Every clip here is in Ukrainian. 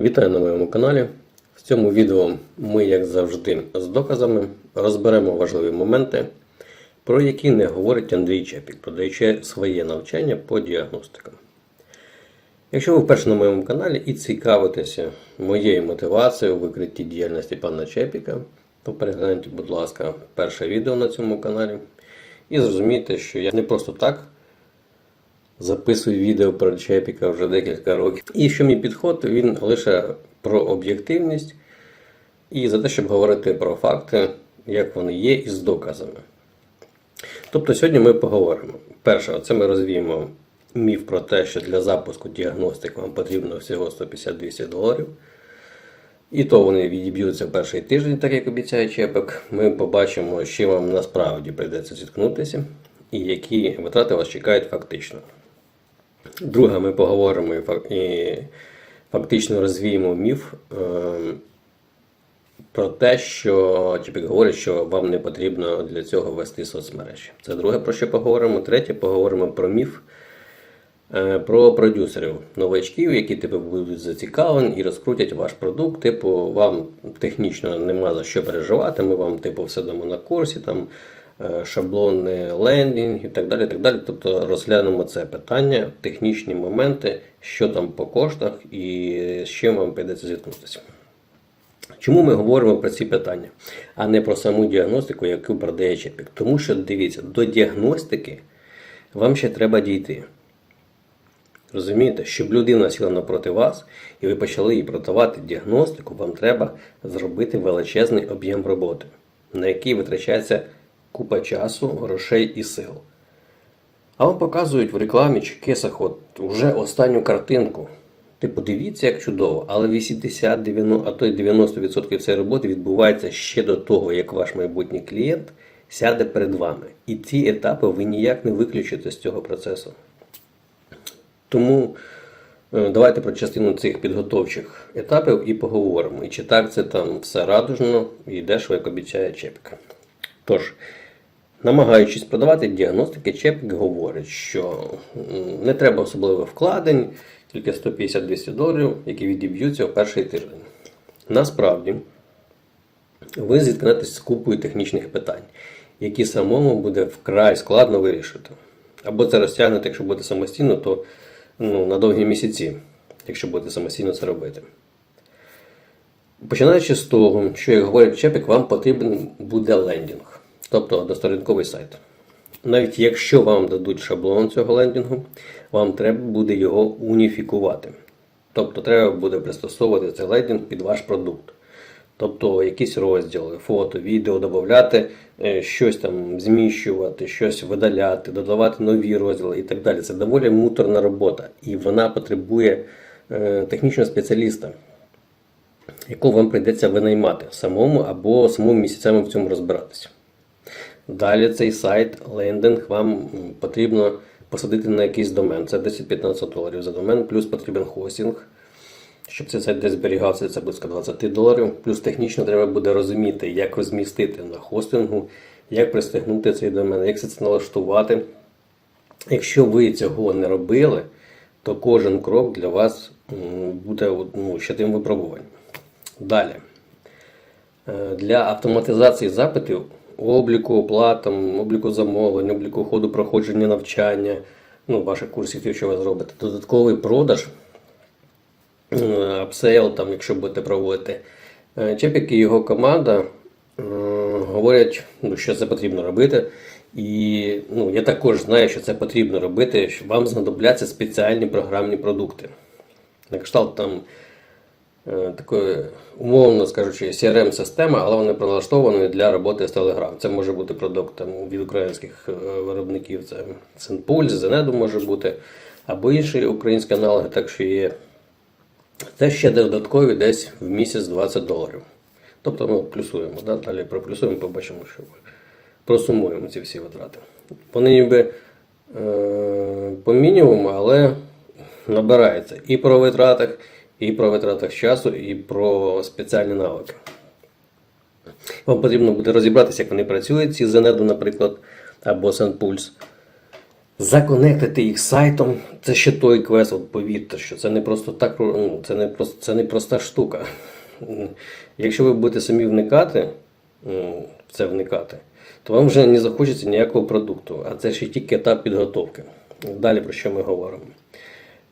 Вітаю на моєму каналі. В цьому відео ми, як завжди, з доказами розберемо важливі моменти, про які не говорить Андрій Чепік, продаючи своє навчання по діагностикам. Якщо ви вперше на моєму каналі і цікавитеся моєю мотивацією у викритті діяльності пана Чепіка, то перегляньте, будь ласка, перше відео на цьому каналі і зрозумійте, що я не просто так записую відео про Чепіка вже декілька років. І що мій підход, він лише про об'єктивність і за те, щоб говорити про факти, як вони є, і з доказами. Тобто сьогодні ми поговоримо. Перше, це ми розвіємо міф про те, що для запуску діагностик вам потрібно всього 150-200 доларів. І то вони відіб'ються перший тиждень, так як обіцяє Чепик. Ми побачимо, з чим вам насправді прийдеться зіткнутися, і які витрати вас чекають фактично. Друге, ми поговоримо і фактично розвіємо міф е, про те, що Чепік говорить, що вам не потрібно для цього вести соцмережі. Це друге, про що поговоримо. Третє, поговоримо про міф е, про продюсерів новачків, які типу будуть зацікавлені і розкрутять ваш продукт. Типу, вам технічно нема за що переживати. Ми вам, типу, все дамо на курсі, там шаблони, лендінг і так далі. так далі. Тобто розглянемо це питання, технічні моменти, що там по коштах і з чим вам прийдеться зіткнутися. Чому ми говоримо про ці питання, а не про саму діагностику, яку продає Чепік? Тому що дивіться, до діагностики вам ще треба дійти. Розумієте, щоб людина сіла напроти вас і ви почали їй продавати діагностику, вам треба зробити величезний об'єм роботи, на який витрачається купа часу, грошей і сил. А вам показують в рекламі чи кейсах от вже останню картинку. Типу, дивіться, як чудово, але 80, 90, а то й 90% цієї роботи відбувається ще до того, як ваш майбутній клієнт сяде перед вами. І ці етапи ви ніяк не виключите з цього процесу. Тому е, давайте про частину цих підготовчих етапів і поговоримо. І чи так це там все радужно і дешево, як обіцяє Чепік. Тож, намагаючись продавати діагностики, Чепік говорить, що не треба особливо вкладень, тільки 150-200 доларів, які відіб'ються в перший тиждень. Насправді, ви зіткнетеся з купою технічних питань, які самому буде вкрай складно вирішити. Або це розтягнете, якщо будете самостійно, то ну, на довгі місяці, якщо будете самостійно це робити. Починаючи з того, що як говорить Чепік, вам потрібен буде лендінг, тобто односторінковий сайт. Навіть якщо вам дадуть шаблон цього лендінгу, вам треба буде його уніфікувати. Тобто треба буде пристосовувати цей лендінг під ваш продукт. Тобто якісь розділи, фото, відео додати, е, щось там зміщувати, щось видаляти, додавати нові розділи і так далі. Це доволі муторна робота, і вона потребує е, технічного спеціаліста, якого вам прийдеться винаймати самому або самому місяцями в цьому розбиратися. Далі цей сайт, лендинг вам потрібно посадити на якийсь домен. Це 10-15 доларів за домен, плюс потрібен хостинг. Щоб цей сайт десь зберігався, це близько 20 доларів. Плюс технічно треба буде розуміти, як розмістити на хостингу, як пристегнути цей домен, як це налаштувати. Якщо ви цього не робили, то кожен крок для вас буде ну, ще тим випробуванням. Далі. Е, Для автоматизації запитів, обліку оплат, там, обліку замовлень, обліку ходу проходження навчання, ну, ваших курсів, якщо ви зробите, додатковий продаж, е, апсейл, там, якщо будете проводити. Е, Чепік і його команда е, говорять, ну, що це потрібно робити. І ну, я також знаю, що це потрібно робити, що вам знадобляться спеціальні програмні продукти. На кшталт там такої, умовно скажучи, CRM-система, але вони прилаштовані для роботи з Telegram. Це може бути продукт там, від українських е, виробників, це Сенпульс, Зенеду може бути, або інші українські аналоги, так що є. Це ще додаткові десь в місяць 20 доларів. Тобто ми плюсуємо, да? далі проплюсуємо, побачимо, що просумуємо ці всі витрати. Вони ніби е, по мінімуму, але набирається і про витратах, і про витратах часу, і про спеціальні навики. Вам потрібно буде розібратися, як вони працюють, ці Зенеду, наприклад, або Сенпульс. Законектити їх сайтом, це ще той квест, от повірте, що це не просто так, ну, це не просто, це не проста штука. Якщо ви будете самі вникати, в це вникати, то вам вже не захочеться ніякого продукту, а це ще тільки етап підготовки. Далі про що ми говоримо?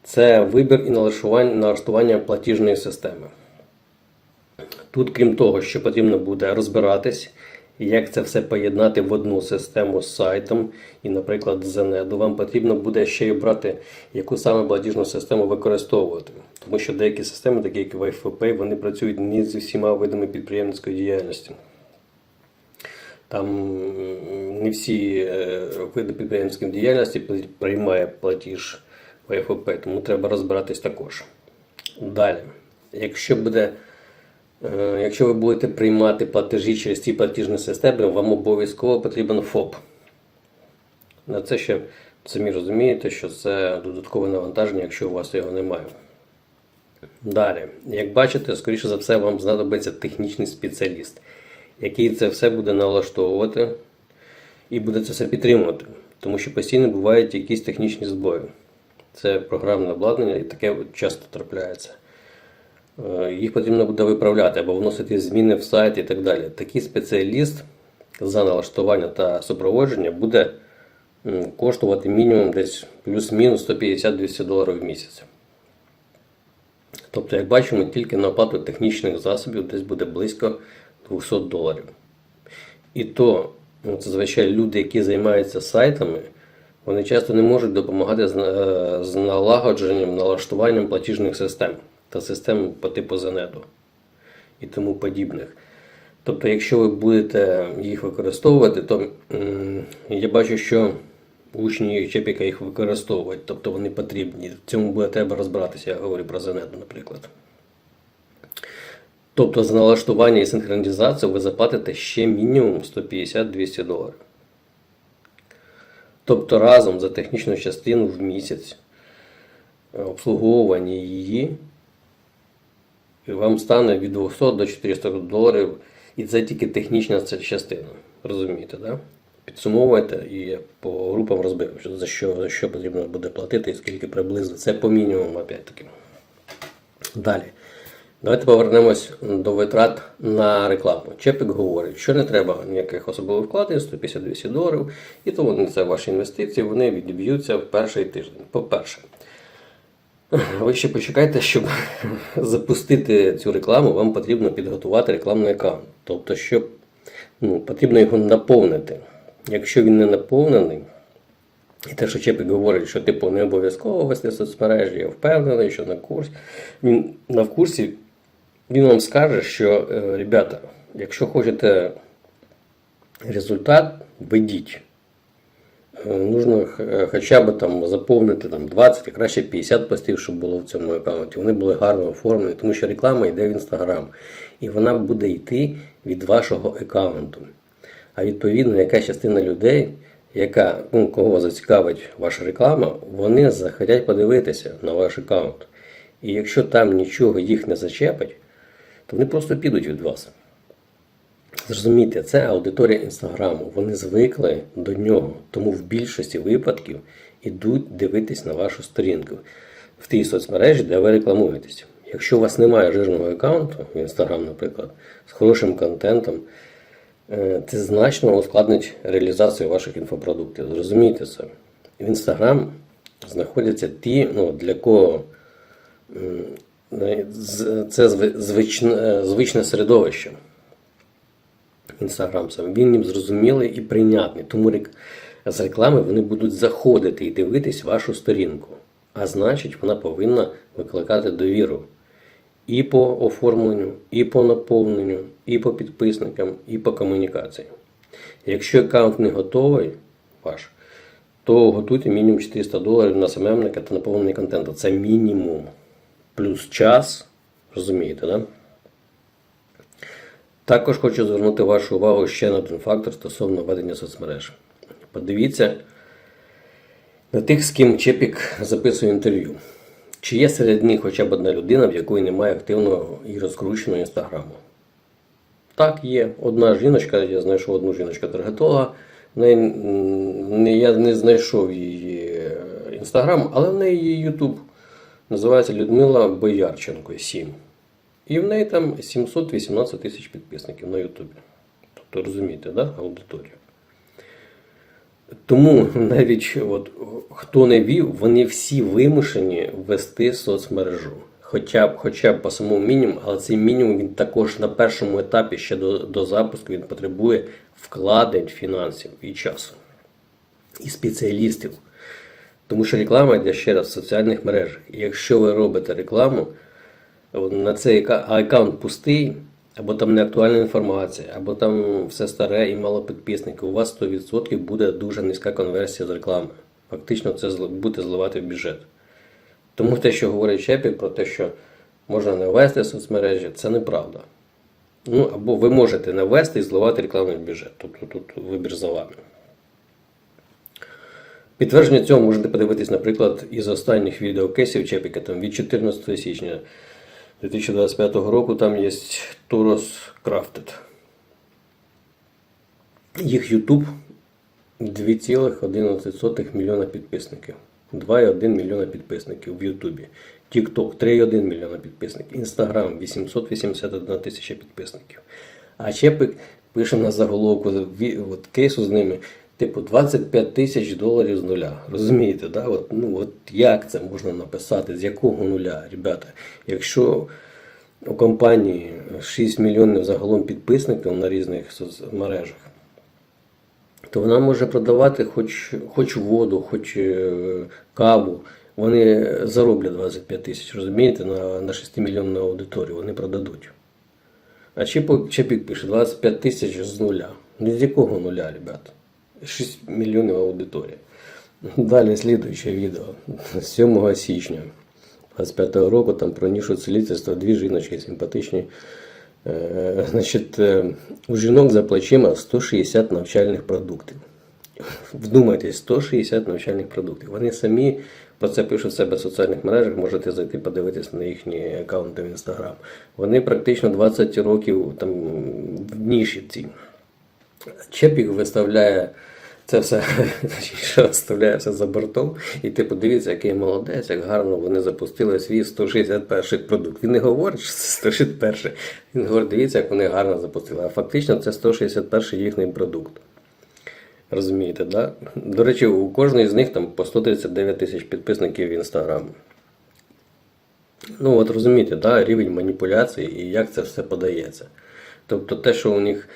Це вибір і налаштування, платіжної системи. Тут, крім того, що потрібно буде розбиратись, як це все поєднати в одну систему з сайтом, і, наприклад, з Зенеду, вам потрібно буде ще й обрати, яку саме платіжну систему використовувати. Тому що деякі системи, такі як WiFi, вони працюють не з усіма видами підприємницької діяльності. Там не всі е, види підприємницької діяльності приймає платіж ВФП, тому треба розбиратись також. Далі, якщо буде, е, якщо ви будете приймати платежі через ці платіжні системи, вам обов'язково потрібен ФОП. На це ще самі розумієте, що це додаткове навантаження, якщо у вас його немає. Далі, як бачите, скоріше за все, вам знадобиться технічний спеціаліст, який це все буде налаштовувати і буде це все підтримувати. Тому що постійно бувають якісь технічні збої. Це програмне обладнання, і таке часто трапляється. Е, Їх потрібно буде виправляти або вносити зміни в сайт і так далі. Такий спеціаліст за налаштування та супроводження буде коштувати мінімум десь плюс-мінус 150-200 доларів в місяць. Тобто, як бачимо, тільки на оплату технічних засобів десь буде близько 200 доларів. І то, ну, це звичайно люди, які займаються сайтами, вони часто не можуть допомагати з, е, з налагодженням, налаштуванням платіжних систем та систем по типу Зенеду і тому подібних. Тобто, якщо ви будете їх використовувати, то я бачу, що учні Чепіка їх використовують, тобто вони потрібні. В цьому буде треба розбиратися, я говорю про Зенеду, наприклад. Тобто за налаштування і синхронізацію ви заплатите ще мінімум 150-200 доларів. Тобто разом за технічну частину в місяць обслуговування її вам стане від 200 до 400 доларів. І це тільки технічна частина. Розумієте, да? Підсумовуєте і по групам що за що, за що потрібно буде платити і скільки приблизно. Це по мінімуму, опять-таки. Далі. Давайте повернемось до витрат на рекламу. Чепік говорить, що не треба ніяких особливих вкладень, 150-200 доларів, і то це ваші інвестиції, вони відіб'ються в перший тиждень. По-перше, ви ще почекайте, щоб запустити цю рекламу, вам потрібно підготувати рекламний аккаунт. Тобто, щоб ну, потрібно його наповнити. Якщо він не наповнений, і те, що Чепік говорить, що типу не обов'язково вести соцмережі, я впевнений, що на курсі. Він на курсі він вам скаже, що е, ребята, якщо хочете результат, ведіть. Е, Нужно хоча б там заповнити там 20, а краще 50 постів, щоб було в цьому аккаунті. Вони були гарно оформлені, тому що реклама йде в Інстаграм. І вона буде йти від вашого аккаунту. А відповідно, яка частина людей, яка, ну, кого зацікавить ваша реклама, вони захотять подивитися на ваш аккаунт. І якщо там нічого їх не зачепить, то вони просто підуть від вас. Зрозумійте, це аудиторія інстаграму. Вони звикли до нього, тому в більшості випадків ідуть дивитись на вашу сторінку в тій соцмережі, де ви рекламуєтесь. Якщо у вас немає жирного аккаунту в Інстаграм, наприклад, з хорошим контентом, е, це значно ускладнить реалізацію ваших інфопродуктів. Зрозумійте це. В Інстаграм знаходяться ті, ну, для кого це звичне, звичне середовище. Інстаграм сам. Він їм зрозумілий і прийнятний. Тому з реклами вони будуть заходити і дивитись вашу сторінку. А значить, вона повинна викликати довіру і по оформленню, і по наповненню, і по підписникам, і по комунікації. Якщо аккаунт не готовий, ваш, то готуйте мінімум 400 доларів на СММника та наповнення контенту. Це мінімум. Плюс час. Розумієте. Да? Також хочу звернути вашу увагу ще на один фактор стосовно ведення соцмереж. Подивіться на тих, з ким Чепік записує інтерв'ю. Чи є серед них хоча б одна людина, в якої немає активного і розкрученого інстаграму? Так, є. Одна жіночка, я знайшов одну жіночку таргетолога. В неї, Я не знайшов її Інстаграм, але в неї є Ютуб. Називається Людмила Боярченко 7. І в неї там 718 тисяч підписників на Ютубі. Тобто розумієте, да? аудиторію. Тому навіть от, хто не вів, вони всі вимушені ввести соцмережу. Хоча б, хоча б по самому мінімуму, але цей мінімум він також на першому етапі ще до, до запуску він потребує вкладень фінансів і часу, і спеціалістів. Тому що реклама йде ще раз в соціальних мережах. І якщо ви робите рекламу, на цей аккаунт пустий, або там не актуальна інформація, або там все старе і мало підписників, у вас 100% буде дуже низька конверсія з реклами. Фактично це буде зливати в бюджет. Тому те, що говорить Чепік про те, що можна не ввести соцмережі, це неправда. Ну, або ви можете не ввести і зливати рекламний бюджет. Тобто тут вибір за вами. Підтвердження цього можете подивитись, наприклад, із останніх відеокесів Чепіка там, від 14 січня 2025 року там є Toros Crafted. Їх YouTube 2,11 мільйона підписників. 2,1 мільйона підписників в Ютубі. TikTok 3,1 мільйона підписників. Instagram 881 тисяча підписників. А Чепик пише на заголовку от, кейсу з ними, типу 25 тисяч доларів з нуля. Розумієте, да? от, ну, от як це можна написати? З якого нуля, ребята? Якщо у компанії 6 мільйонів загалом підписників на різних соцмережах, то вона може продавати хоч, хоч воду, хоч е, каву. Вони зароблять 25 тисяч, розумієте, на, на 6 мільйонну аудиторію. Вони продадуть. А Чепік, Чепік пише 25 тисяч з нуля. Ну з якого нуля, ребята? 6 мільйонів аудиторії. Далі слідуюче відео. 7 січня 25 року там про нішу цілительства дві жіночки симпатичні. Е, Значить, е, у жінок за плечима 160 навчальних продуктів. Вдумайтесь, 160 навчальних продуктів. Вони самі про це пишуть в себе в соціальних мережах, можете зайти подивитися на їхні аккаунти в Інстаграм. Вони практично 20 років там в ніші цій. Чепік виставляє це все, все за бортом. І ти подивіться, який молодець, як гарно вони запустили свій 161 продукт. Він не говорить, що це 161. Він говорить, дивіться, як вони гарно запустили. А фактично це 161 їхній продукт. Розумієте, да? До речі, у кожної з них там по 139 тисяч підписників в Інстаграм. Ну, от розумієте, да, рівень маніпуляції і як це все подається. Тобто те, що у них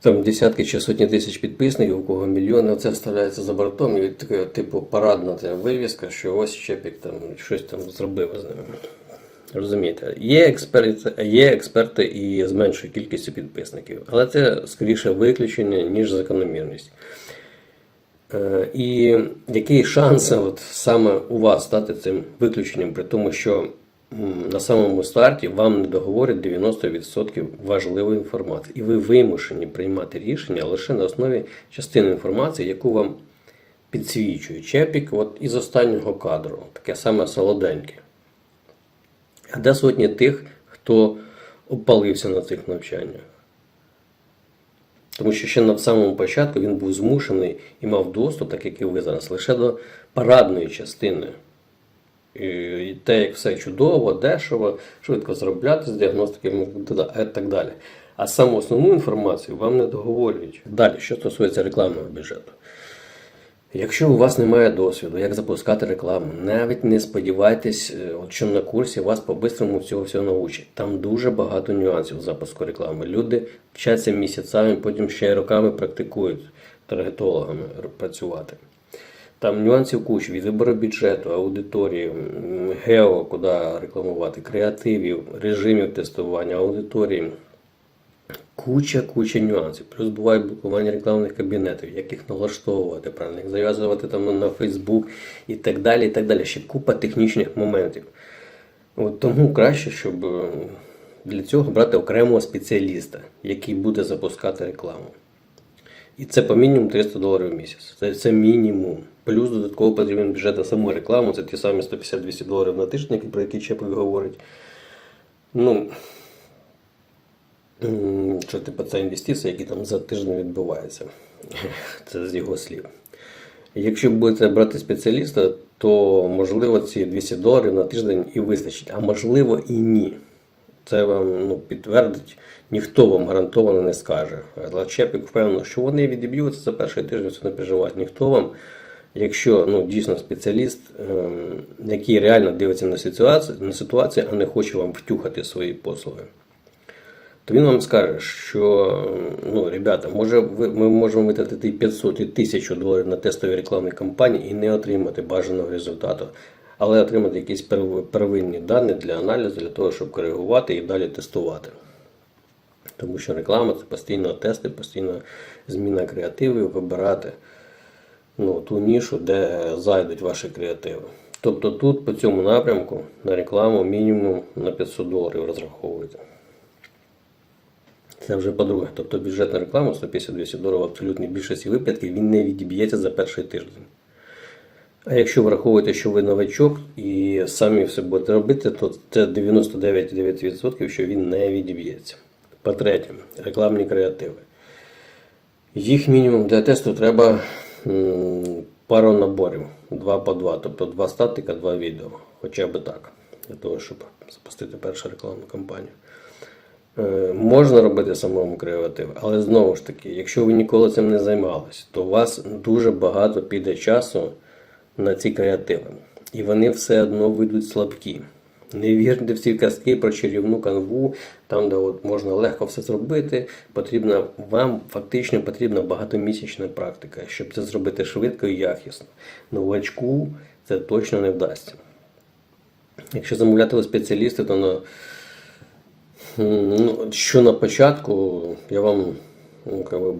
там десятки чи сотні тисяч підписників, у кого мільйони, це вставляється за бортом, і така, типу, парадна ця вивіска, що ось Чепік там щось там зробив з ними. Розумієте, є експерти, є експерти і з меншою кількістю підписників, але це скоріше виключення, ніж закономірність. Е, І який шанс от саме у вас стати цим виключенням, при тому, що на самому старті вам не договорять 90% важливої інформації, і ви вимушені приймати рішення лише на основі частини інформації, яку вам підсвічує Чепік от із останнього кадру, таке саме солоденьке. А де сотні тих, хто опалився на цих навчаннях? Тому що ще на самому початку він був змушений і мав доступ, так як і ви зараз, лише до парадної частини. І те, як все чудово, дешево, швидко заробляти з діагностики і так далі. А саму основну інформацію вам не договорюють. Далі, що стосується рекламного бюджету. Якщо у вас немає досвіду, як запускати рекламу, навіть не сподівайтесь, е, що на курсі вас по-бистрому всього всього научать. Там дуже багато нюансів запуску реклами. Люди вчаться місяцями, потім ще й роками практикують таргетологами працювати. Там нюансів куча від вибору бюджету, аудиторії, гео, куди рекламувати, креативів, режимів тестування, аудиторії. Куча, куча нюансів. Плюс буває блокування рекламних кабінетів, як їх налаштовувати, правильно, їх зав'язувати там на Facebook і так далі. і так далі. Ще купа технічних моментів. От тому краще, щоб е, для цього брати окремого спеціаліста, який буде запускати рекламу. І це по мінімуму 300 доларів в місяць. Це, це мінімум. Плюс додатково потрібен бюджет на саму рекламу, це ті самі 150-200 доларів на тиждень, про які Чепик говорить. Ну, що типу це інвестиції, які там за тиждень відбуваються. Це з його слів. Якщо будете брати спеціаліста, то можливо ці 200 доларів на тиждень і вистачить, а можливо і ні. Це вам ну, підтвердить, ніхто вам гарантовано не скаже. Але Чепік впевнений, що вони відіб'ються за перший тиждень, це не переживають. Ніхто вам, якщо ну, дійсно спеціаліст, ем, який реально дивиться на ситуацію, на ситуацію, а не хоче вам втюхати свої послуги, то він вам скаже, що ну, ребята, може ми можемо витратити 500 і 1000 доларів на тестові рекламні кампанії і не отримати бажаного результату, але отримати якісь первинні дані для аналізу, для того, щоб коригувати і далі тестувати. Тому що реклама це постійно тести, постійно зміна креативів, вибирати ну, ту нішу, де зайдуть ваші креативи. Тобто тут по цьому напрямку на рекламу мінімум на 500 доларів розраховуйте. Це вже по-друге. Тобто бюджетна реклама 150-200 доларів в абсолютній більшості випадків він не відіб'ється за перший тиждень. А якщо враховуєте, що ви новачок і самі все будете робити, то це 99,9%, що він не відіб'ється. По-третє, рекламні креативи. Їх мінімум для тесту треба пару наборів, 2 по 2, тобто два статика, два відео. Хоча б так, для того, щоб запустити першу рекламну кампанію. Е, Можна робити самому креатив, але знову ж таки, якщо ви ніколи цим не займалися, то у вас дуже багато піде часу на ці креативи. І вони все одно вийдуть слабкі. Не вірте в ці казки про чарівну канву, там, де от можна легко все зробити. Потрібна, вам фактично потрібна багатомісячна практика, щоб це зробити швидко і якісно. Новачку це точно не вдасться. Якщо замовляти у спеціалісти, то на Ну, що на початку я вам ну,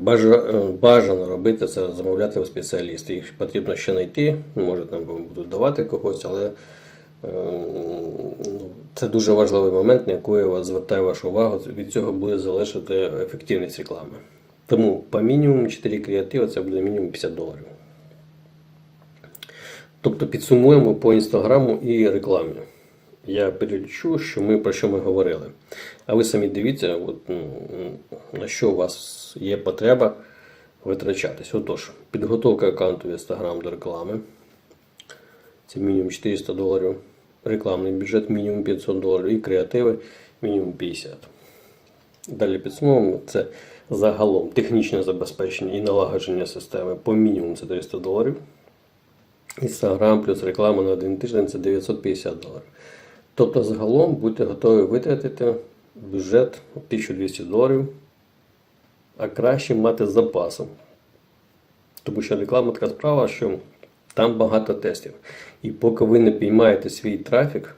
бажано робити це замовляти у спеціалістів. Їх потрібно ще знайти, може там будуть давати когось, але це дуже важливий момент, на який я вас звертаю вашу увагу. Від цього буде залежати ефективність реклами. Тому по мінімуму 4 креативи це буде мінімум 50 доларів. Тобто підсумуємо по інстаграму і рекламі. Я перелічу, що ми про що ми говорили. А ви самі дивіться, от, ну, на що у вас є потреба витрачатись. Отож, підготовка аккаунту в Instagram до реклами. Це мінімум 400 доларів. Рекламний бюджет мінімум 500 доларів і креативи мінімум 50. Далі підсумовуємо, це загалом технічне забезпечення і налагодження системи по мінімум це 300 доларів. Інстаграм плюс реклама на один тиждень це 950 доларів. Тобто загалом будьте готові витратити бюджет 1200 доларів, а краще мати з запасом. Тому що реклама така справа, що там багато тестів. І поки ви не піймаєте свій трафік,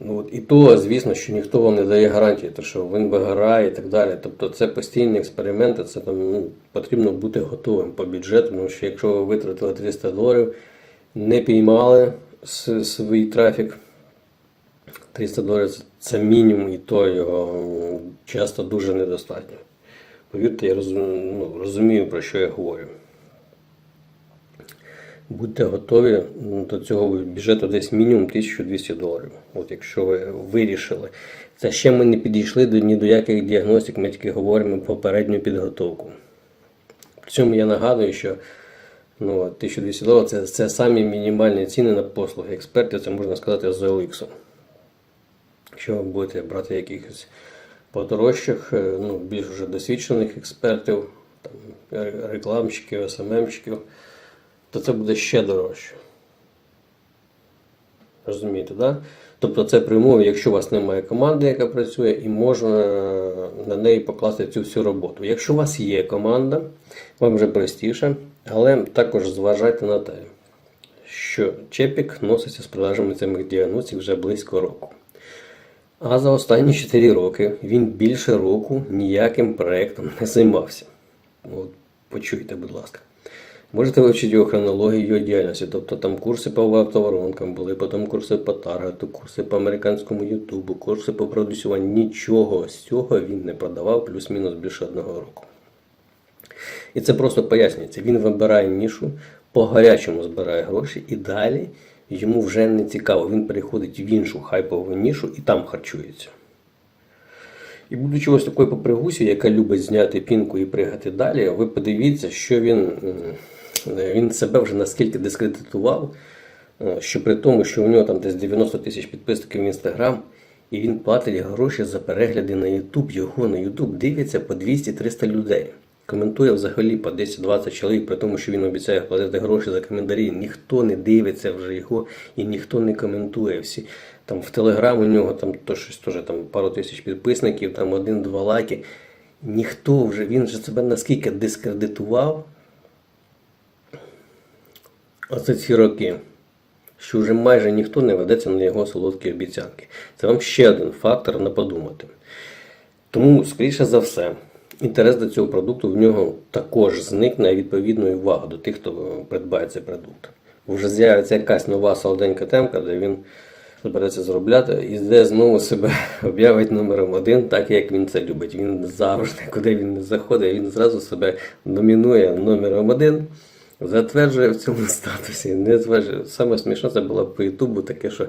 ну от, і то, звісно, що ніхто вам не дає гарантії, то що він вигорає і так далі. Тобто це постійні експерименти, це там ну, потрібно бути готовим по бюджету, тому що якщо ви витратили 300 доларів, не піймали свій трафік, 300 доларів це мінімум, і то його часто дуже недостатньо. Повірте, я розумію, ну, розумію, про що я говорю. Будьте готові до цього бюджету десь мінімум 1200 доларів. От якщо ви вирішили. Це ще ми не підійшли до ні до яких діагностик, ми тільки говоримо про попередню підготовку. При цьому я нагадую, що ну, 1200 доларів це, це самі мінімальні ціни на послуги експертів, це можна сказати з OLX. Якщо ви будете брати якихось подорожчих, е, ну, більш вже досвідчених експертів, там, ре- рекламщиків, СММщиків, то це буде ще дорожче. Розумієте, да? Тобто це при умові, якщо у вас немає команди, яка працює, і можна на неї покласти цю всю роботу. Якщо у вас є команда, вам вже простіше, але також зважайте на те, що Чепік носиться з продажами цих діагностик вже близько року. А за останні 4 роки він більше року ніяким проєктом не займався. От, почуйте, будь ласка. Можете вивчити його хронологію його діяльності, тобто там курси по автоворонкам були, потім курси по таргету, курси по американському Ютубу, курси по продюсуванню. Нічого з цього він не продавав плюс-мінус більше одного року. І це просто пояснюється. Він вибирає нішу, по гарячому збирає гроші і далі йому вже не цікаво. Він переходить в іншу хайпову нішу і там харчується. І будучи ось такою попригусю, яка любить зняти пінку і пригати далі, ви подивіться, що він Він себе вже наскільки дискредитував, е, що при тому, що у нього там десь 90 тисяч підписників в Інстаграм, і він платить гроші за перегляди на Ютуб, його на Ютуб дивиться по 200-300 людей. Коментує взагалі по 10-20 чоловік, при тому, що він обіцяє платити гроші за коментарі. Ніхто не дивиться вже його і ніхто не коментує. Всі там в Телеграм у нього там то щось теж там пару тисяч підписників, там один-два лайки. Ніхто вже, він же себе наскільки дискредитував, Оце ці роки, що вже майже ніхто не ведеться на його солодкі обіцянки. Це вам ще один фактор на подумати. Тому, скоріше за все, інтерес до цього продукту в нього також зникне відповідно і увага до тих, хто придбає цей продукт. Вже з'явиться якась нова солоденька темка, де він збереться заробляти і де знову себе об'явить номером один, так як він це любить. Він завжди, куди він не заходить, він зразу себе номінує номером один. Затверджує в цьому статусі. Не затверджує. Саме смішне це було по Ютубу таке, що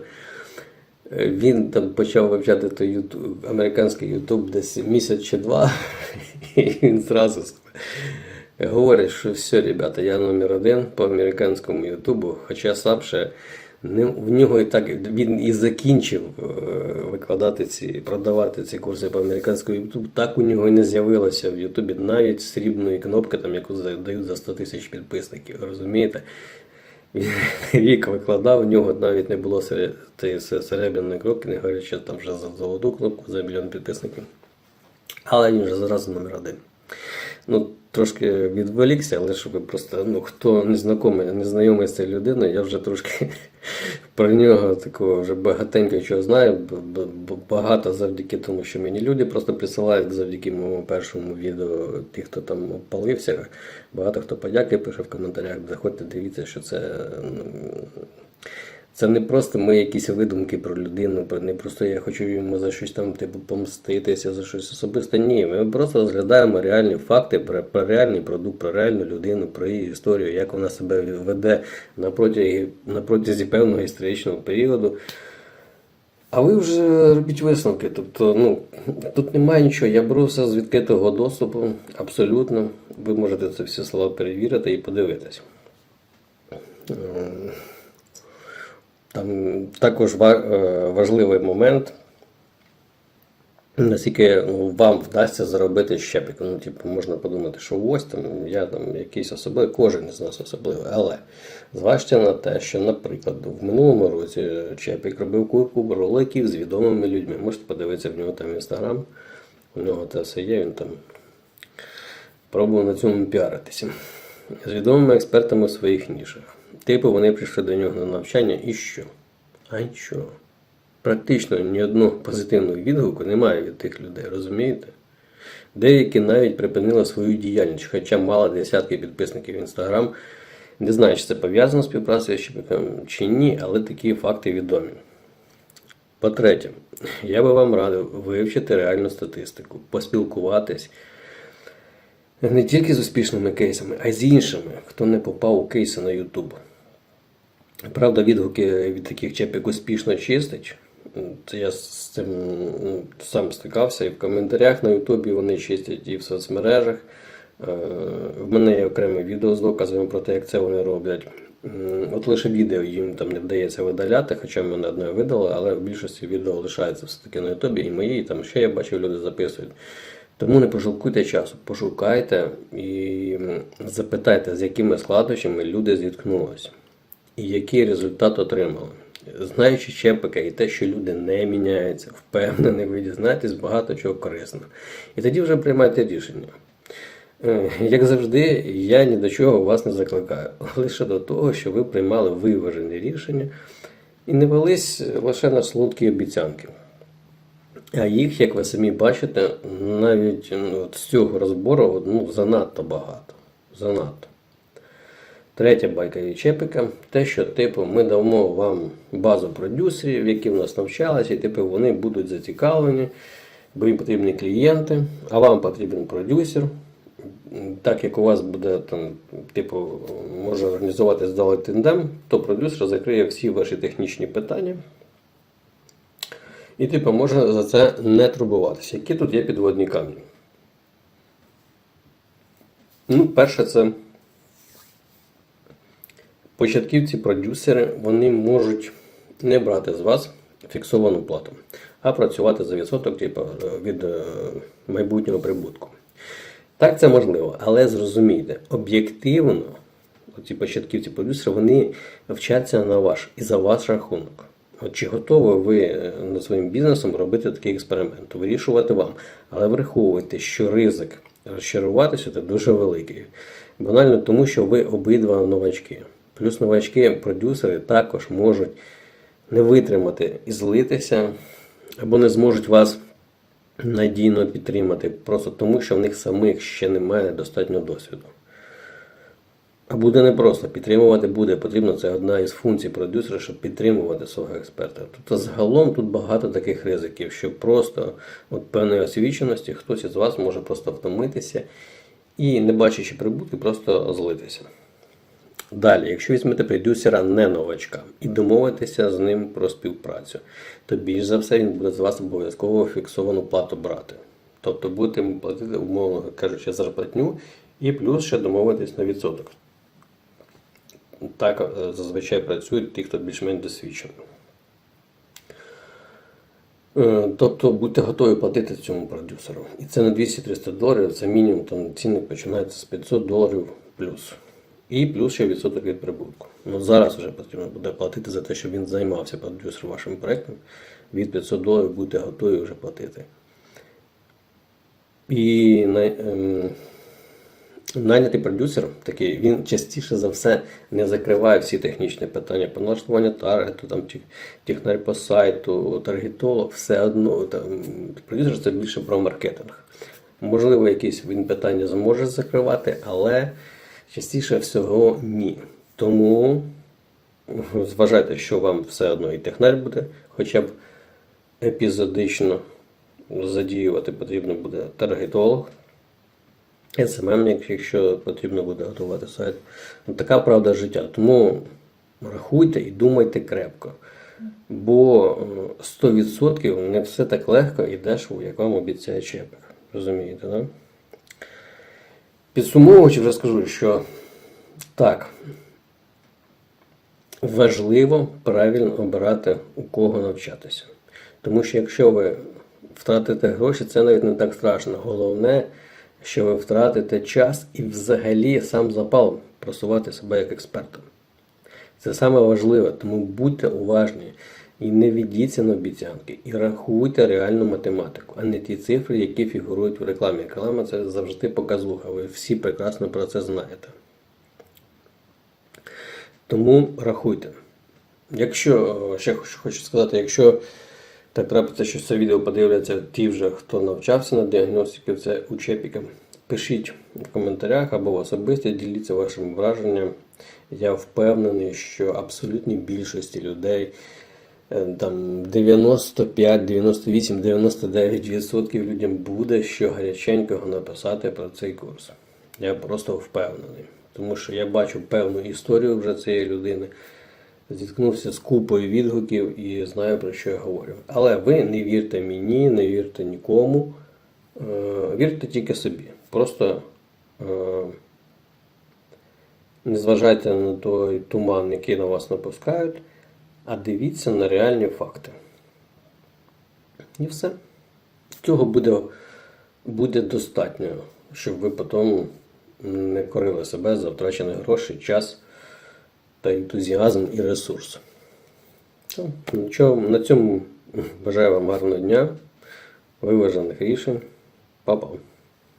е, він там почав вивчати той YouTube, американський Ютуб десь місяць чи два, і він зразу говорить, що все, ребята, я номер один по американському Ютубу, хоча сам ще в нього і так він і закінчив е, викладати ці, продавати ці курси по американському Ютубу. Так у нього і не з'явилося в Ютубі навіть срібної кнопки, там, яку дають за 100 тисяч підписників. Розумієте? Рік викладав, у нього навіть не було серебряної кнопки, не говорячи там вже за золоту кнопку за мільйон підписників. Але він вже зразу номер один. Ну, трошки відволікся, але щоб просто, ну, хто не знайомий, не знайомий з цією людиною, я вже трошки про нього такого вже багатенько чого знаю. Багато завдяки тому, що мені люди просто присилають завдяки моєму першому відео, ті, хто там опалився. Багато хто подяки пише в коментарях. Заходьте, дивіться, що це. Це не просто ми якісь видумки про людину, не просто я хочу йому за щось там типу помститися, за щось особисте. Ні, ми просто розглядаємо реальні факти про, про реальний продукт, про реальну людину, про її історію, як вона себе веде на протязі, на протязі певного історичного періоду. А ви вже робіть висновки. Тобто, ну, тут немає нічого. Я беру все з відкритого доступу, абсолютно. Ви можете це всі слова перевірити і подивитись. Там також е, важливий момент, наскільки ну, вам вдасться заробити щепик. Ну, типу, можна подумати, що ось там я там якийсь особливий, кожен із нас особливий. Але зважте на те, що, наприклад, в минулому році Чепік робив купу роликів з відомими людьми. Можете подивитися в нього там інстаграм. У нього це все є, він там пробував на цьому піаритися. З відомими експертами в своїх нішах. Типу, вони прийшли до нього на навчання і що? А нічого. Практично ні одного позитивного відгуку немає від тих людей, розумієте? Деякі навіть припинили свою діяльність, хоча мали десятки підписників в Інстаграм. Не знаю, чи це пов'язано з співпрацею чи ні, але такі факти відомі. По-третє, я би вам радив вивчити реальну статистику, поспілкуватись не тільки з успішними кейсами, а й з іншими, хто не попав у кейси на YouTube. Правда, відгуки від таких чепік успішно чистить. Це я з цим сам стикався і в коментарях на Ютубі вони чистять і в соцмережах. Е, В мене є окреме відео з доказами про те, як це вони роблять. От лише відео їм там не вдається видаляти, хоча мене одне видали, але в більшості відео лишається все-таки на Ютубі і мої, і там ще я бачив, люди записують. Тому не пожалкуйте часу, пошукайте і запитайте, з якими складнощами люди зіткнулися і який результат отримали. Знаючи Чепика і те, що люди не міняються, впевнений, ви дізнаєтесь багато чого корисного. І тоді вже приймайте рішення. Е, Як завжди, я ні до чого вас не закликаю, лише до того, що ви приймали виважені рішення і не велись лише на солодкі обіцянки. А їх, як ви самі бачите, навіть ну, з цього розбору ну, занадто багато. Занадто. Третя байка від Чепика те, що типу, ми дамо вам базу продюсерів, які в нас навчалися, і типу, вони будуть зацікавлені, бо їм потрібні клієнти, а вам потрібен продюсер. Так як у вас буде там, типу, може організувати здалий тендем, то продюсер закриє всі ваші технічні питання. І типу, можна за це не турбуватися. Які тут є підводні камні? Ну, перше, це Початківці продюсери вони можуть не брати з вас фіксовану плату, а працювати за відсоток типу, від е, майбутнього прибутку. Так, це можливо, але зрозумійте, об'єктивно, ці початківці продюсери, вони вчаться на ваш і за ваш рахунок. От чи готові ви е, над своїм бізнесом робити такий експеримент? Вирішувати вам. Але враховуйте, що ризик розчаруватися це дуже великий. Банально тому, що ви обидва новачки. Плюс новачки-продюсери також можуть не витримати і злитися, або не зможуть вас надійно підтримати, просто тому, що в них самих ще немає достатньо досвіду. А буде непросто підтримувати буде потрібно. Це одна із функцій продюсера, щоб підтримувати свого експерта. Тобто загалом тут багато таких ризиків, що просто от певної освіченості хтось із вас може просто втомитися і, не бачачи прибутки, просто злитися. Далі, якщо візьмете продюсера не новачка і домовитися з ним про співпрацю, то більш за все він буде з вас обов'язково фіксовану плату брати. Тобто будете йому платити, умовно кажучи, зарплатню і плюс ще домовитись на відсоток. Так е, зазвичай працюють ті, хто більш-менш досвідчений. Е, Тобто будьте готові платити цьому продюсеру. І це не 200-300 доларів, це мінімум там ціни починаються з 500 доларів плюс. І плюс ще відсоток від прибутку. Ну зараз вже потрібно буде платити за те, щоб він займався продюсером вашим проєктом. Від 500 доларів будете готові вже платити. І най, ем, продюсер такий, він частіше за все не закриває всі технічні питання по налаштуванню таргету, там технарь по сайту, таргетолог, все одно там, продюсер це більше про маркетинг. Можливо, якісь він питання зможе закривати, але частіше всього ні. Тому зважайте, що вам все одно і технарь буде, хоча б епізодично задіювати потрібно буде таргетолог. СММ, якщо- потрібно буде готувати сайт. Ну, така правда життя. Тому рахуйте і думайте крепко. Бо е, 100% не все так легко і дешево, як вам обіцяє Чепик. Розумієте, да? Підсумовуючи, вже скажу, що так, важливо правильно обирати у кого навчатися. Тому що якщо ви втратите гроші, це навіть не так страшно. Головне, що ви втратите час і взагалі сам запал просувати себе як експертом. Це саме важливе, тому будьте уважні і не ведіться на обіцянки, і рахуйте реальну математику, а не ті цифри, які фігурують в рекламі. Реклама це завжди показуха. Ви всі прекрасно про це знаєте. Тому рахуйте. Якщо е, ще хочу сказати, якщо так трапиться, що це відео подивляться ті вже, хто навчався на діагностиці, це учепіка. Пишіть в коментарях або в особисті, діліться вашим враженням. Я впевнений, що абсолютній більшості людей, там 95, 98, 99% людям буде що гаряченького написати про цей курс. Я просто впевнений. Тому що я бачу певну історію вже цієї людини зіткнувся з купою відгуків і знаю про що я говорю. Але ви не вірте мені, не вірте нікому. Е, Вірте тільки собі. Просто е, не зважайте на той туман, який на вас напускають, а дивіться на реальні факти. І все. Цього буде, буде достатньо, щоб ви потім не корили себе за втрачені гроші, час та ентузіазм і ресурс. На цьому бажаю вам гарного дня, виважених рішень. Па-па.